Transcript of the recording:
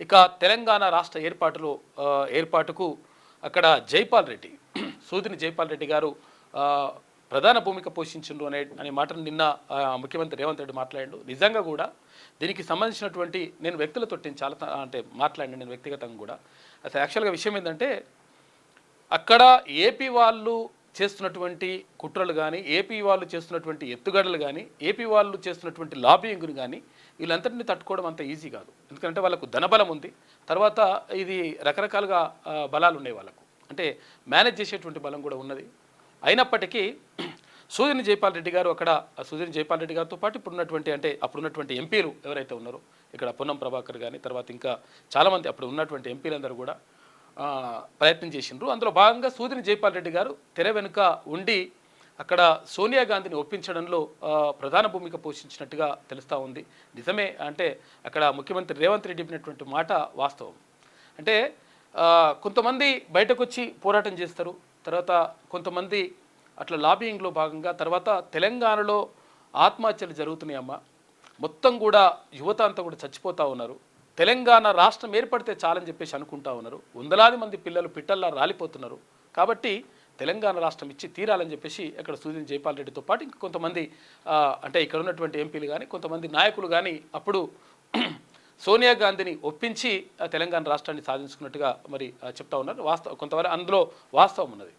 ఇక తెలంగాణ రాష్ట్ర ఏర్పాటులో ఏర్పాటుకు అక్కడ జైపాల్ రెడ్డి సూదిని జైపాల్ రెడ్డి గారు ప్రధాన భూమిక పోషించిండ్రు అనే అనే మాటను నిన్న ముఖ్యమంత్రి రేవంత్ రెడ్డి మాట్లాడాడు. నిజంగా కూడా దీనికి సంబంధించినటువంటి నేను వ్యక్తులతో చాలా అంటే మాట్లాడిన నేను వ్యక్తిగతంగా కూడా. అసలు యాక్చువల్గా విషయం ఏంటంటే అక్కడ ఏపీ వాళ్ళు చేస్తున్నటువంటి కుట్రలు కానీ ఏపీ వాళ్ళు చేస్తున్నటువంటి ఎత్తుగడలు కానీ ఏపీ వాళ్ళు చేస్తున్నటువంటి లాబింగ్ను కానీ వీళ్ళంతటిని తట్టుకోవడం అంత ఈజీ కాదు. ఎందుకంటే వాళ్ళకు ధనబలం ఉంది. తర్వాత ఇది రకరకాలుగా బలాలు ఉన్నాయి వాళ్ళకు. అంటే మేనేజ్ చేసేటువంటి బలం కూడా ఉన్నది. అయినప్పటికీ సూర్యని జైపాల్ రెడ్డి గారు అక్కడ సూర్యని జైపాల్ రెడ్డి గారితో పాటు ఇప్పుడున్నటువంటి అంటే అప్పుడున్నటువంటి ఎంపీలు ఎవరైతే ఉన్నారో ఇక్కడ పొన్నం ప్రభాకర్ కానీ తర్వాత ఇంకా చాలామంది అప్పుడు ఉన్నటువంటి ఎంపీలందరూ కూడా ప్రయత్నం చేసిండ్రు. అందులో భాగంగా సూదిని జైపాల్ రెడ్డి గారు తెర వెనుక ఉండి అక్కడ సోనియా గాంధీని ఒప్పించడంలో ప్రధాన భూమిక పోషించినట్టుగా తెలుస్తూ ఉంది. నిజమే అంటే అక్కడ ముఖ్యమంత్రి రేవంత్ రెడ్డి చెప్పినటువంటి మాట వాస్తవం. అంటే కొంతమంది బయటకు వచ్చి పోరాటం చేస్తారు. తర్వాత కొంతమంది అట్లా లాబింగ్లో భాగంగా తర్వాత తెలంగాణలో ఆత్మహత్యలు జరుగుతున్నాయమ్మా. మొత్తం కూడా యువత అంతా కూడా చచ్చిపోతూ ఉన్నారు. తెలంగాణ రాష్ట్రం ఏర్పడితే చాలని చెప్పేసి అనుకుంటా ఉన్నారు. వందలాది మంది పిల్లలు పిట్టల్లా రాలిపోతున్నారు. కాబట్టి తెలంగాణ రాష్ట్రం ఇచ్చి తీరాలని చెప్పేసి ఇక్కడ సూర్యం జైపాల్ రెడ్డితో పాటు ఇంక కొంతమంది అంటే ఇక్కడ ఉన్నటువంటి ఎంపీలు కానీ కొంతమంది నాయకులు కానీ అప్పుడు సోనియా గాంధీని ఒప్పించి తెలంగాణ రాష్ట్రాన్ని సాధించుకున్నట్టుగా మరి చెప్తా ఉన్నారు. వాస్తవం కొంతవరకు అందులో వాస్తవం ఉన్నది.